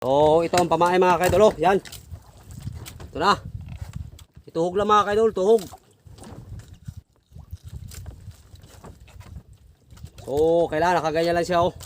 So, ito ang pamain mga kaidol. Oh. Yan. Ito na. Ituhog lang mga kaidol. Tuhog. So, kailangan nakaganyan lang siya. Oh.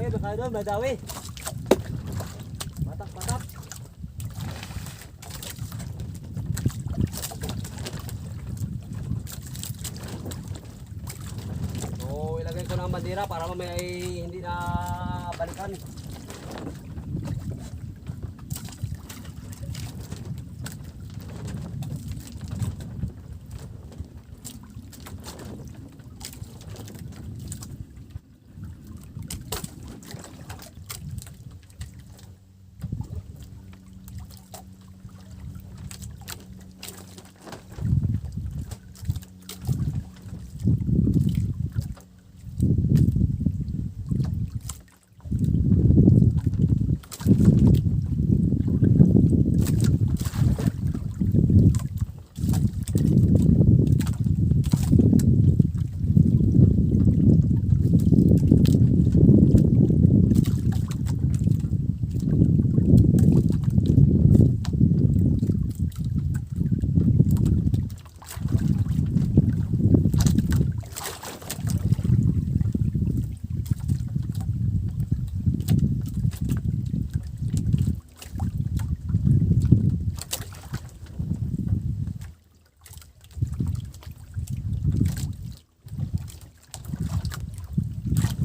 May dawi, may kayo doon, may dawi. Patak, patak. So, ilagay ko ang bandera para mamaya ay hindi na balikan.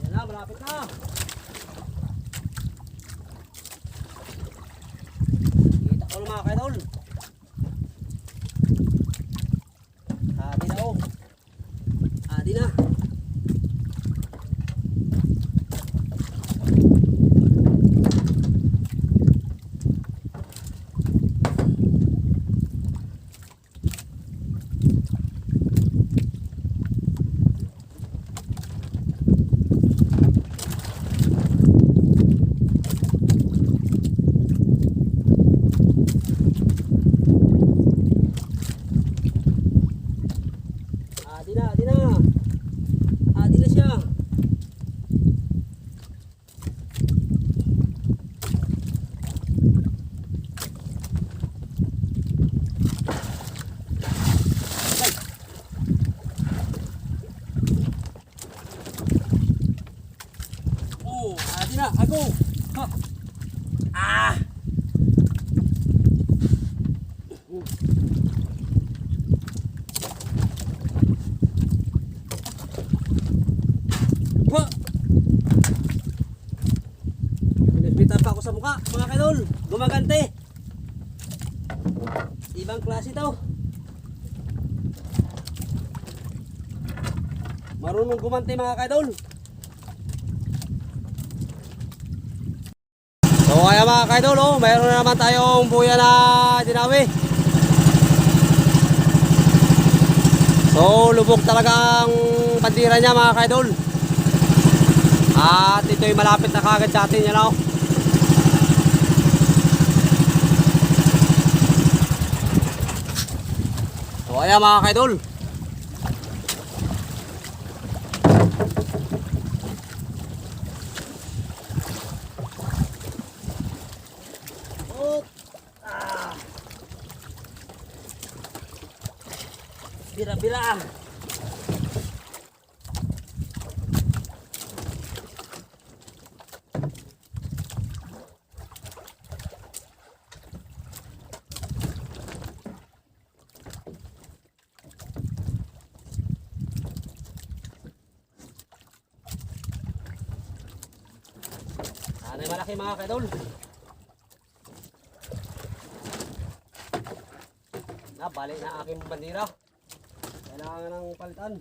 Yan na, malapit na. Kita ko na mga kaidol. Adi na oh. Adi na. Adi na, adi na. Adi na siya. Ay. Oh, adi na, ako. Ha. Ah. Wa! Pinisbitan pa ako sa mukha, mga kadol. Gumagante. To. Marunong gumante mga kadol. So kaya mga kadol, oh, mayroon na naman tayong buya na dinawi. So lubog talaga ang bandira niya mga kadol. At ito'y malapit na kagad sa atin yan. So ayan mga kaidol. Malaki mga kaidol. Na, balik na aking bandira. Kailangan ng palitan.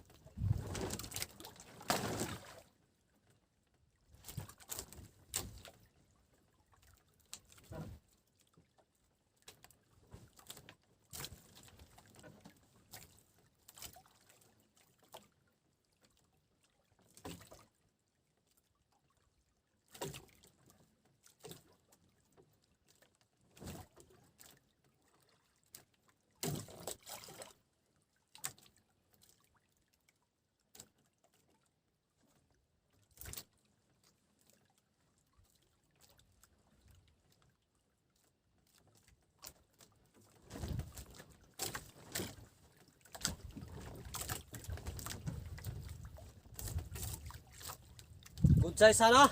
Size sana.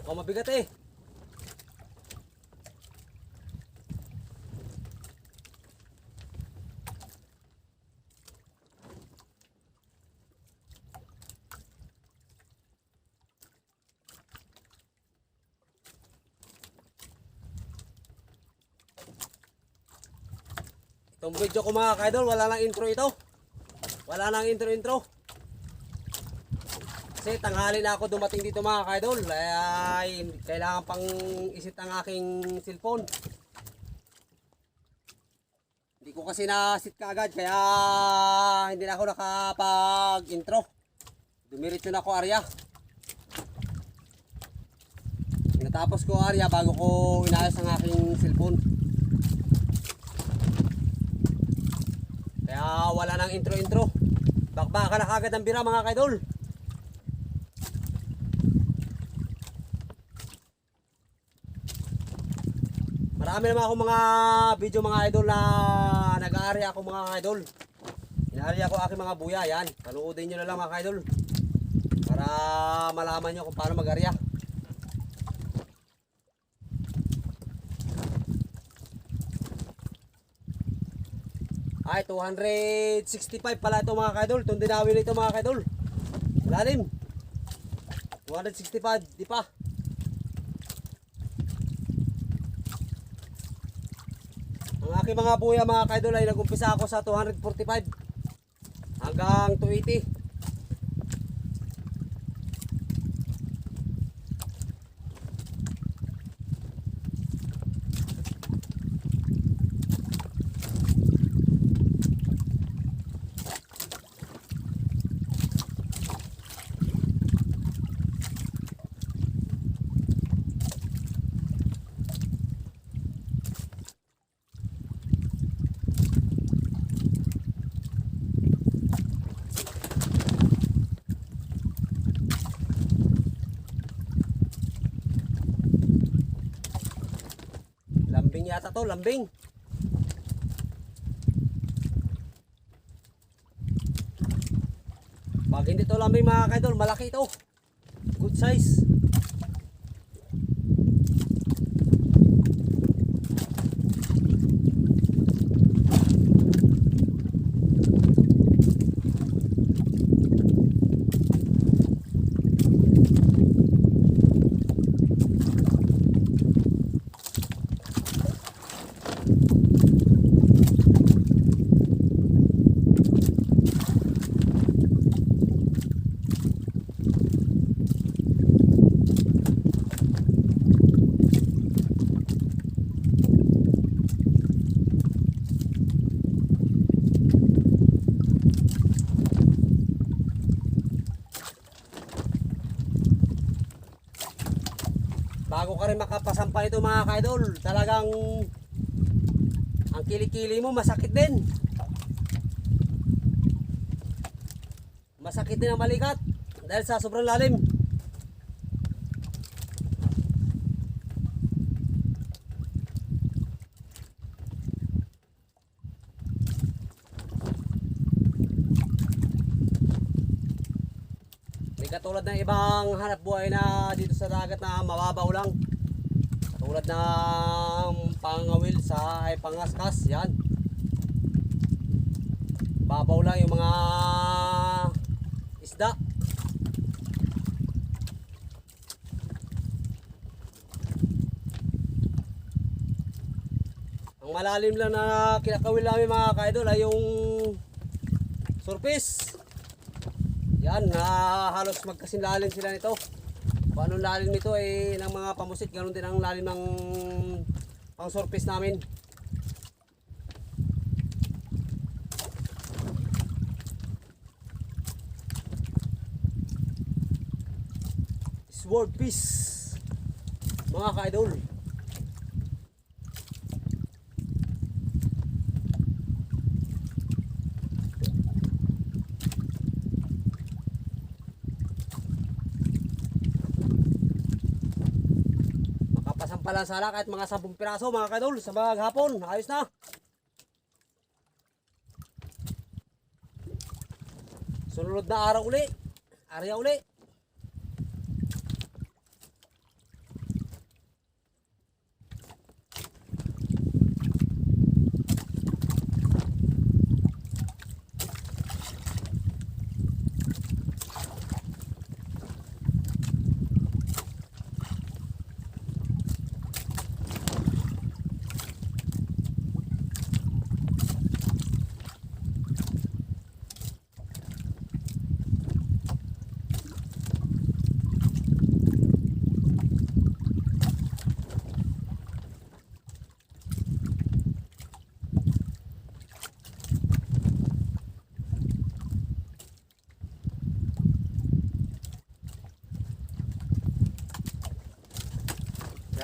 Mukhang mabigat eh. Itong video ko mga kaidol, wala lang intro ito. Wala lang intro intro. Kasi tanghali na ako dumating dito mga kaidol. Ay, kailangan pang isit ang aking cellphone. Hindi ko kasi na-sit kaagad kaya hindi na ako nakapag-intro. Dumiretso na ako Arya. Natapos ko Arya bago ko inayos ang aking cellphone. Kaya wala nang intro-intro. Bakbaka na kagad ang bira mga kaidol. Marami naman ako mga video mga idol na nag-aari ako mga idol. Inaari ako aking mga buya. Yan. Panoodin nyo na lang mga idol. Para malaman nyo kung paano mag-arya. Ay, 265 pala ito mga kaidol. Itong dinawin nito mga kaidol. Malalim. 265, di pa. Aking mga buya mga kaidol ay nag-umpisa ako sa 245 hanggang 280. Yata to, lambing. Pag hindi to lambing mga kaidol, malaki ito. Good size. Bago ka rin makapasampa ito mga kaidol, talagang ang kilikili mo masakit din. Masakit din ang balikat dahil sa sobrang lalim. Hindi katulad ng ibang hanap buhay na dito sa dagat na mababaw lang tulad ng pangawil sa ay pangaskas yan. Babaw lang yung mga isda. Ang malalim lang na kinakawil namin mga kaidol ay yung surface. Yan na halos magkasinlalim sila nito. Kung anong lalim nito ay ng mga pamusit, ganun din ang lalim ng pang surface namin. Sword piece mga ka-idol sana kahit mga 10 piraso mga ka-idol sa maghapon ayos na. Sunod na araw uli. Area uli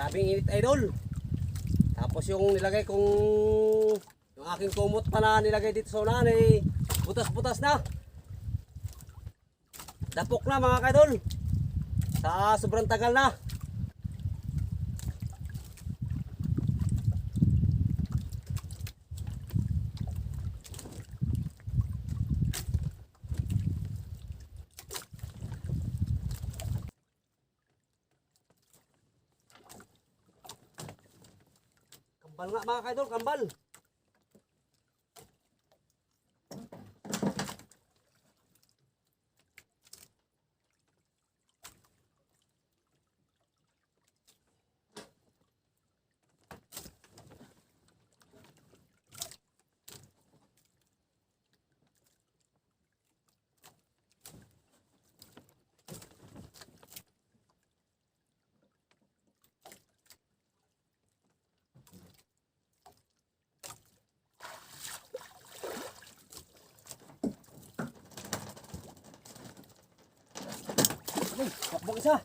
Grabing init idol. Tapos yung nilagay kong yung aking kumot pa na nilagay dito sa unahan ay butas-butas na. Dapok na mga kaidol. Sa sobrang tagal na. Kambal nga mga kaidol, kambal. Takbong isa.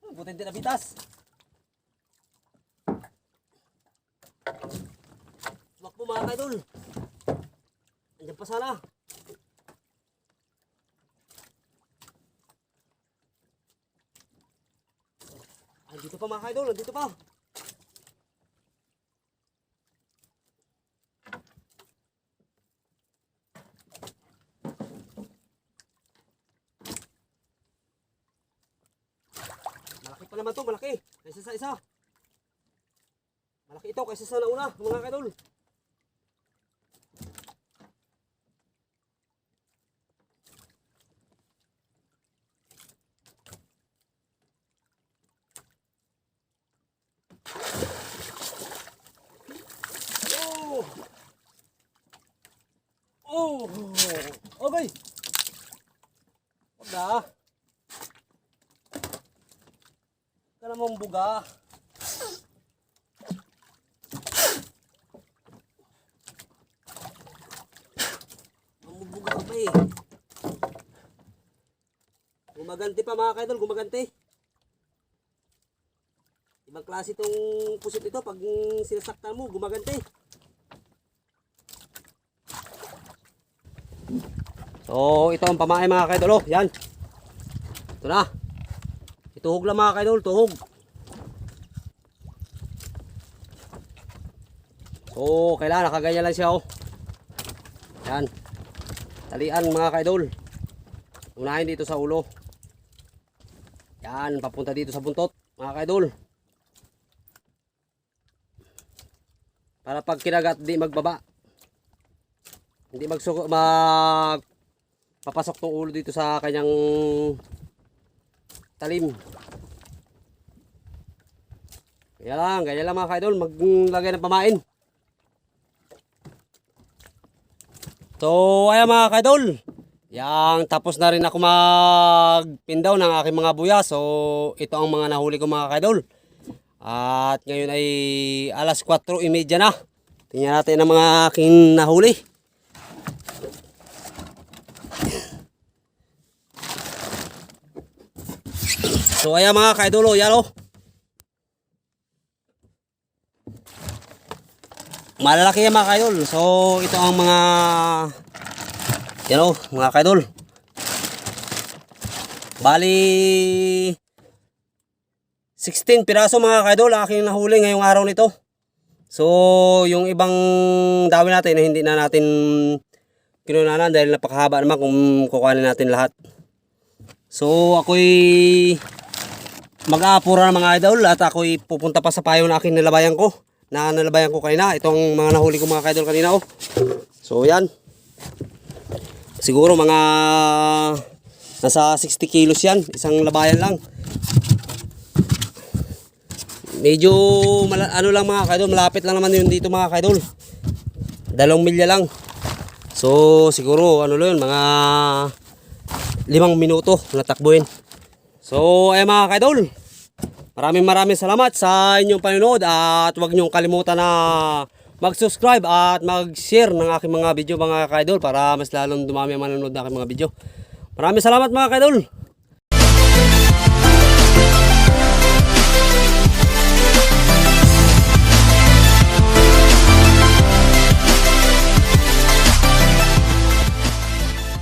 Hmm, Buti hindi nabitas. Tumakbo mga kaidol. Andiyan pa sana. Ay, dito pa mga kaidol, dito pa. Malaki pa naman to, malaki. Kaysa sa isa. Malaki ito kaysa sa nauna, mga kaidol. Oh! Oh! Okay! Huwag na. Buga. Mamubuga ka pa eh. Gumaganti pa mga kaidol, gumaganti. Ibang klase itong pusit ito pag sinasaktan mo, gumaganti. So, ito ang pamain mga kaidol. Oh, yan. Ito na. Tuhog lang mga kaidol, tuhog. So, kailangan nakaganyan lang siya oh. Yan. Talian mga kaidol. Unahin dito sa ulo. Yan, papunta dito sa buntot mga kaidol. Para pag kinagat di magbaba. Hindi magsuko mag papasok tong ulo dito sa kanyang talim. Kaya lang, kaya lang mga kaidol, maglagay ng pamain. So, ayan mga kaidol. Yang tapos na rin ako magpindaw ng aking mga buya. So, ito ang mga nahuli ko mga kaidol. At ngayon ay alas 4.30 na. Tingnan natin ang mga aking nahuli. So, ayan mga kaidol, oh, yan oh. Malalaki yan mga kaidol. So, ito ang mga yan o, mga kaidol. Bali 16 piraso mga kaidol ang aking nahuli ngayong araw nito. So, yung ibang dami natin na hindi na natin kinunanan dahil napakahaba naman kung kukuhanin natin lahat. So, ako'y mag-aapura ng mga idol at ako'y pupunta pa sa payo na aking nalabayan ko. Na nalabayan ko kanina. Ito ang mga nahuli ko mga idol kanina oh. So, yan. Siguro mga nasa 60 kilos yan. Isang labayan lang. Medyo ano lang mga kaidol, malapit lang naman yun dito mga kaidol. Dalawang milya lang. So siguro ano lang yun, mga limang minuto natakbuhin. So ay mga kaidol, maraming maraming salamat sa inyong panonood at huwag niyong kalimutan na mag-subscribe at mag-share ng aking mga video mga kaidol para mas lalong dumami ang manonood ng aking mga video. Maraming salamat mga kaidol.